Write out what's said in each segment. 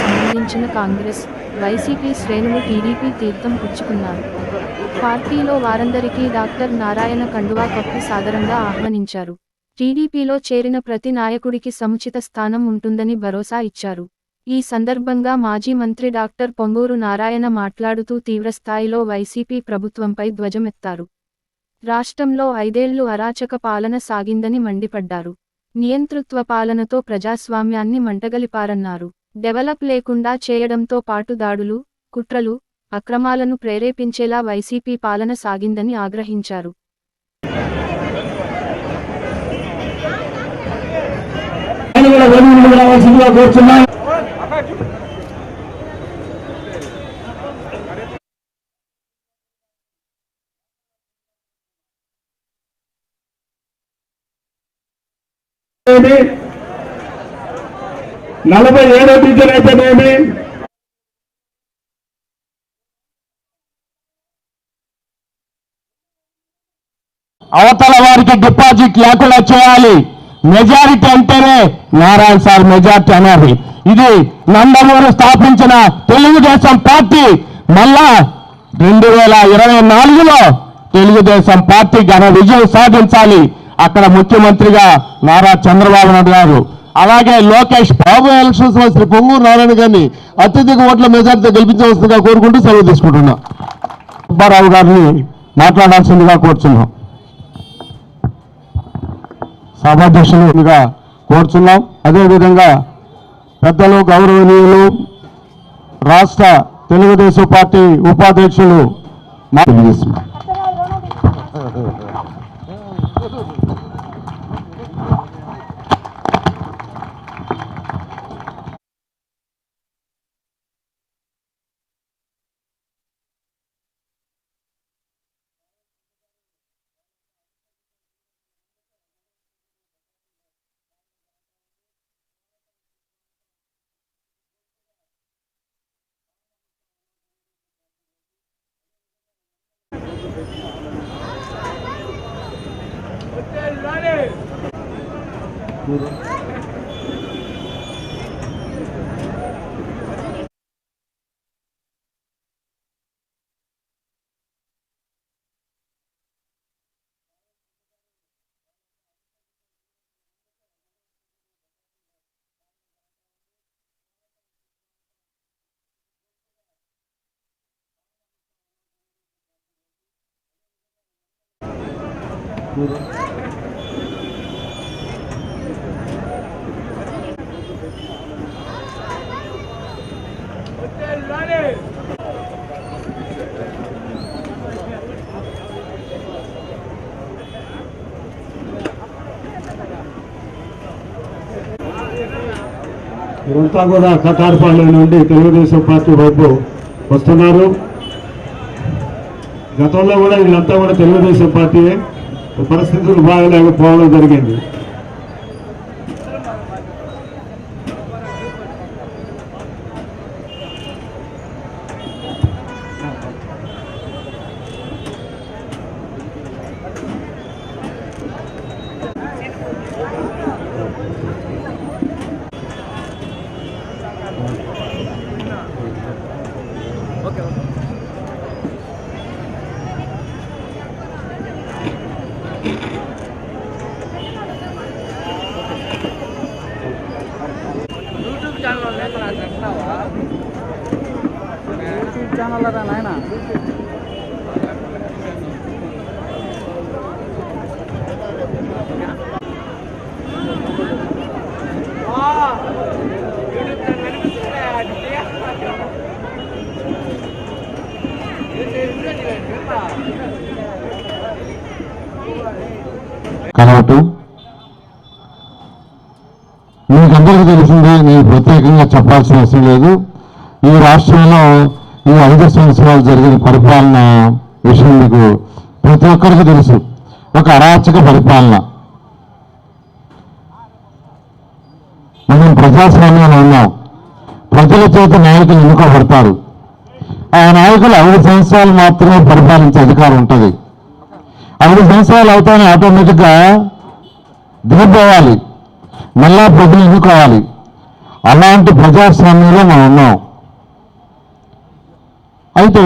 సంబంధించిన కాంగ్రెస్ వైసీపీ శ్రేణులు టీడీపీ తీర్థం పుచ్చుకున్నారు. పార్టీలో వారందరికీ డాక్టర్ నారాయణ కండువా కప్పి సాదరంగా ఆహ్వానించారు. టీడీపీలో చేరిన ప్రతి నాయకుడికి సముచిత స్థానం ఉంటుందని భరోసా ఇచ్చారు. ఈ సందర్భంగా మాజీ మంత్రి డాక్టర్ పొంగూరు నారాయణ మాట్లాడుతూ తీవ్రస్థాయిలో వైసీపీ ప్రభుత్వంపై ధ్వజమెత్తారు. రాష్ట్రంలో ఐదేళ్ళు అరాచక పాలన సాగిందని మండిపడ్డారు. నియంతృత్వ పాలనతో ప్రజాస్వామ్యాన్ని మంటగలిపారన్నారు. డెవలప్ లేకుండా చేయడంతో పాటు దాడులు కుట్రలు అక్రమాలను ప్రేరేపించేలా వైసీపీ పాలన సాగిందని ఆగ్రహించారు. నలభై ఏడో టీచర్ అయితేనేమి అవతల వారికి డిపాజిట్ లేకుండా చేయాలి. మెజారిటీ అంటేనే నారాయణ సార్ మెజారిటీ అనేది. ఇది నందమూరు స్థాపించిన తెలుగుదేశం పార్టీ. మళ్ళా రెండు వేల ఇరవై నాలుగులో తెలుగుదేశం పార్టీ ఘన విజయం సాధించాలి. అక్కడ ముఖ్యమంత్రిగా నారా చంద్రబాబు నాయుడు గారు. అలాగే లోకేష్ బాబు ఎలక్షన్స్లో పొంగూరు నారాయణ గారిని అత్యధిక ఓట్ల మెజార్టీతో గెలిపించవలసిందిగా కోరుకుంటూ సెలవు తీసుకుంటున్నా. సుబ్బారావు గారిని మాట్లాడాల్సిందిగా కోరుచున్నాం. సభాధ్యక్షులుగా కోరుచున్నాం. అదేవిధంగా పెద్దలు గౌరవనీయులు రాష్ట్ర తెలుగుదేశం పార్టీ ఉపాధ్యక్షులు మా- తెలియజేస్తున్నాం ఇదంతా కూడా కటార్పాలెం నుండి తెలుగుదేశం పార్టీ వైపు వస్తున్నారు. గతంలో కూడా వీళ్ళంతా కూడా తెలుగుదేశం పార్టీయే. పరిస్థితులు బాగలేకపోవడం జరిగింది. కలవటం మీకందరికీ తెలిసిందే నేను ప్రత్యేకంగా చెప్పాల్సిన అవసరం లేదు. ఈ రాష్ట్రంలో ఈ ఐదు సంవత్సరాలు జరిగిన పరిపాలన విషయం మీకు ప్రతి ఒక్కరికి తెలుసు. ఒక అరాచక పరిపాలన. మనం ప్రజాస్వామ్యంలో ఉన్నాం. ప్రజల చేత నాయకులు ఎన్నుకోబడతారు. ఆ నాయకులు ఐదు సంవత్సరాలు మాత్రమే పరిపాలించే అధికారం ఉంటుంది. ఐదు సంవత్సరాలు అవుతానే ఆటోమేటిక్గా దిగిపోవాలి మళ్ళా ప్రజలు ఎన్నుకోవాలి అలాంటి ప్రజాస్వామ్యంలో మనం ఉన్నాం. అయితే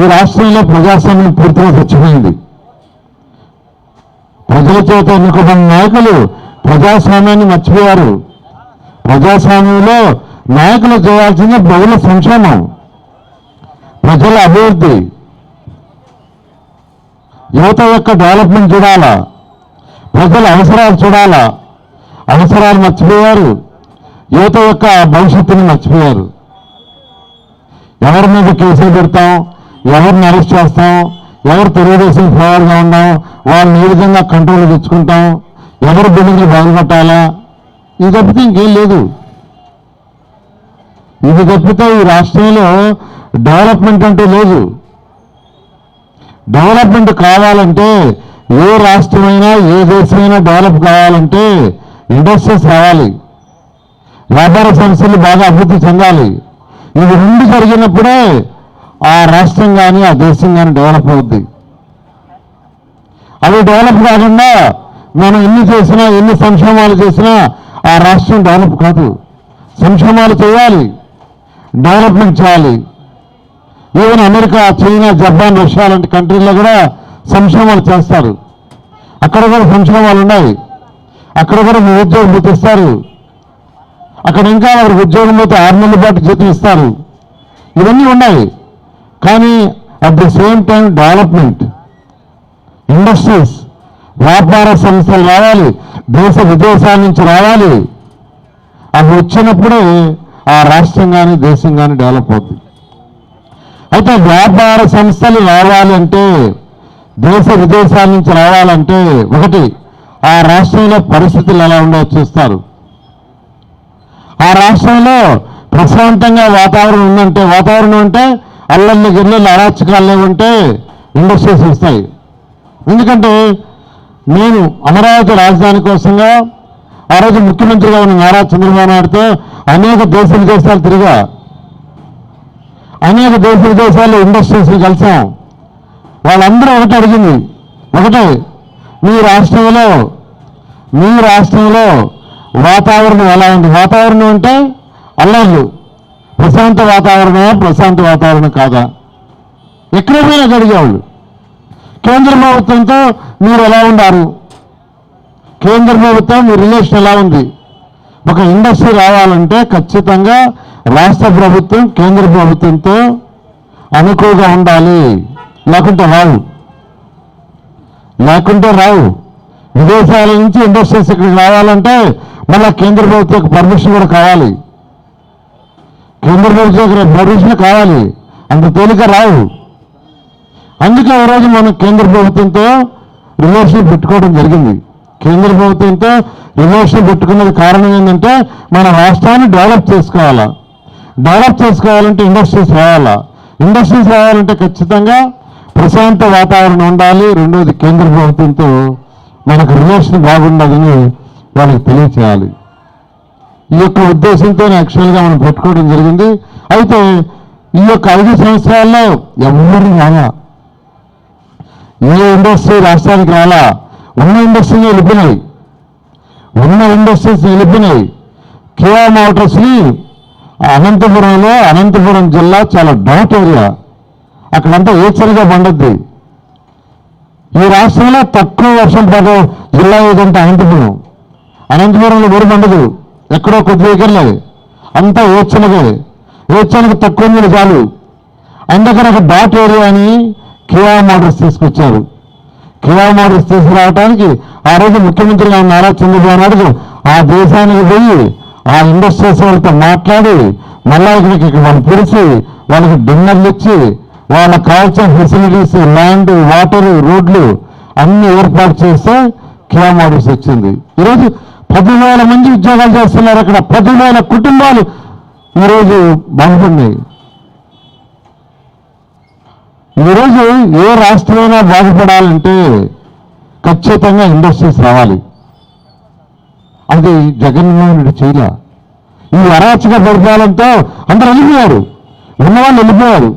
ఈ రాష్ట్రంలో ప్రజాస్వామ్యం పూర్తిగా స్వచ్ఛమైంది ప్రజల చేత ఎన్నుకున్న నాయకులు ప్రజాస్వామ్యాన్ని మర్చిపోయారు. ప్రజాస్వామ్యంలో నాయకులు చేయాల్సింది ప్రజల సంక్షేమం. ప్రజల అభివృద్ధి. యువత యొక్క డెవలప్మెంట్ చూడాలా? ప్రజల అవసరాలు చూడాలా? అవసరాలు మర్చిపోయారు. యువత యొక్క భవిష్యత్తుని మర్చిపోయారు. ఎవరి మీద కేసులు పెడతాం? ఎవరిని అరెస్ట్ చేస్తాం? ఎవరు తెలుగుదేశం ఫేవర్గా ఉన్నాం వాళ్ళని ఏ విధంగా కంట్రోల్ తెచ్చుకుంటాం? ఎవరు బిల్డింగ్లు బాగుపట్టాలా ఇది తప్పితే ఇంకేం లేదు. ఇది తప్పితే ఈ రాష్ట్రంలో డెవలప్మెంట్ అంటే లేదు. డెవలప్మెంట్ కావాలంటే ఏ రాష్ట్రమైనా ఏ దేశమైనా డెవలప్ కావాలంటే ఇండస్ట్రీస్ రావాలి. వ్యాపార సంస్థలు బాగా అభివృద్ధి చెందాలి. ఇది రెండు జరిగినప్పుడే ఆ రాష్ట్రం కానీ ఆ దేశం కానీ డెవలప్ అవుద్ది. అవి డెవలప్ కాకుండా మనం ఎన్ని చేసినా ఎన్ని సంక్షేమాలు చేసినా ఆ రాష్ట్రం డెవలప్ కాదు. సంక్షేమాలు చేయాలి. డెవలప్మెంట్ చేయాలి. Even America China Japan Russia లాంటి కంట్రీల్లో కూడా సంక్షేమాలు చేస్తారు. అక్కడ కూడా సంక్షేమాలు ఉన్నాయి. అక్కడ కూడా మీ ఉద్యోగం గుర్తిస్తారు అక్కడ ఇంకా వారికి ఉద్యోగం పోతే ఆరు నెలల పాటు జీతం ఇస్తారు. ఇవన్నీ ఉన్నాయి. కానీ at the same time development industries వ్యాపార సంస్థలు రావాలి. దేశ విదేశాల నుంచి రావాలి. అవి వచ్చినప్పుడే ఆ రాష్ట్రం కానీ దేశం కానీ డెవలప్ అవుతుంది అయితే వ్యాపార సంస్థలు రావాలంటే దేశ విదేశాల నుంచి రావాలంటే ఒకటి ఆ రాష్ట్రంలో పరిస్థితులు ఎలా ఉండవో చూస్తారు. ఆ రాష్ట్రంలో ప్రశాంతంగా వాతావరణం ఉందంటే వాతావరణం అంటే అల్లల్లి గిల్లలు అరాచకాలు లేవంటే ఇండస్ట్రీస్ వస్తాయి. ఎందుకంటే నేను అమరావతి రాజధాని కోసంగా ఆ రోజు ముఖ్యమంత్రిగా ఉన్న నారా చంద్రబాబు నాయుడుతో అనేక దేశ విదేశాలు తిరిగా అనేక దేశ విదేశాల్లో ఇండస్ట్రీస్ని కలిసాం. వాళ్ళందరూ ఒకటి అడిగింది. ఒకటే మీ రాష్ట్రంలో మీ రాష్ట్రంలో వాతావరణం ఎలా ఉంది? వాతావరణం అంటే అల్లర్లు. ప్రశాంత వాతావరణమా? ప్రశాంత వాతావరణం కాదా? ఎక్కడ పోయినా అడిగేవాళ్ళు కేంద్ర ప్రభుత్వంతో మీరు ఎలా ఉన్నారు? కేంద్ర ప్రభుత్వం మీ రిలేషన్ ఎలా ఉంది? ఒక ఇండస్ట్రీ రావాలంటే ఖచ్చితంగా రాష్ట్ర ప్రభుత్వం కేంద్ర ప్రభుత్వంతో అనుకువగా ఉండాలి. లేకుంటే రావు. లేకుంటే రావు. విదేశాల నుంచి ఇండస్ట్రీస్ ఇక్కడికి రావాలంటే మళ్ళీ కేంద్ర ప్రభుత్వం పర్మిషన్ కూడా కావాలి. కేంద్ర ప్రభుత్వం పర్మిషన్ కావాలి. అంత తేలిక రావు. అందుకే ఈరోజు మనం కేంద్ర ప్రభుత్వంతో రిలేషన్ పెట్టుకోవడం జరిగింది. కేంద్ర ప్రభుత్వంతో రిలేషన్ పెట్టుకున్నది కారణం ఏంటంటే మన రాష్ట్రాన్ని డెవలప్ చేసుకోవాలా. డెవలప్ చేసుకోవాలంటే ఇండస్ట్రీస్ రావాలా. ఇండస్ట్రీస్ రావాలంటే ఖచ్చితంగా ప్రశాంత వాతావరణం ఉండాలి. రెండోది కేంద్ర ప్రభుత్వంతో మనకు రిలేషన్ బాగుండదని వాళ్ళకి తెలియచేయాలి. ఈ యొక్క ఉద్దేశంతో యాక్చువల్గా మనం పెట్టుకోవడం జరిగింది. అయితే ఈ యొక్క ఐదు సంవత్సరాల్లో ఎవరు రాలా? ఏ ఇండస్ట్రీ రాష్ట్రానికి రాలా? ఉన్న ఇండస్ట్రీని వెళ్ళిపోయినాయి ఉన్న ఇండస్ట్రీస్ వెళ్ళిపోయినాయి కియా మోటార్స్ని అనంతపురంలో అనంతపురం జిల్లా చాలా డౌట్ ఏరియా. అక్కడంతా ఏచరిగా పండుద్ది. ఈ రాష్ట్రంలో తక్కువ వర్షం పడే జిల్లా ఏదంటే అనంతపురం. అనంతపురంలో బరి పండదు. ఎక్కడో కొద్ది దగ్గరలే. అంతా ఏచనగే ఏచనకు తక్కువ నీళ్ళు చాలు. అందుకని ఒక డాట్ ఏరియా అని కియా మోటార్స్ తీసుకొచ్చారు. కియా తీసుకురావడానికి ఆ రోజు ముఖ్యమంత్రిగా ఉన్న నారా చంద్రబాబు నాయుడు ఆ దేశానికి పోయి ఆ ఇండస్ట్రీస్ వాళ్ళతో మాట్లాడి మళ్ళీ ఇక్కడికి ఇక్కడ వాళ్ళు పిలిచి వాళ్ళకి డిన్నర్లు ఇచ్చి వాళ్ళకి కావాల్సిన ఫెసిలిటీస్ ల్యాండ్ వాటర్ రోడ్లు అన్ని ఏర్పాటు చేస్తే కియా మోటార్స్ వచ్చింది. ఈరోజు పదివేల మంది ఉద్యోగాలు చేస్తున్నారు అక్కడ. పదివేల కుటుంబాలు ఈరోజు బాగుపడినాయి. ఈరోజు ఏ రాష్ట్రమైనా బాధపడాలంటే ఖచ్చితంగా ఇండస్ట్రీస్ రావాలి. అది జగన్మోహన్ రెడ్డి చేయలే. ఈ అరాచక పరిపాలనతో అందరూ వెళ్ళిపోయారు. ఉన్నవాళ్ళు వెళ్ళిపోయారు.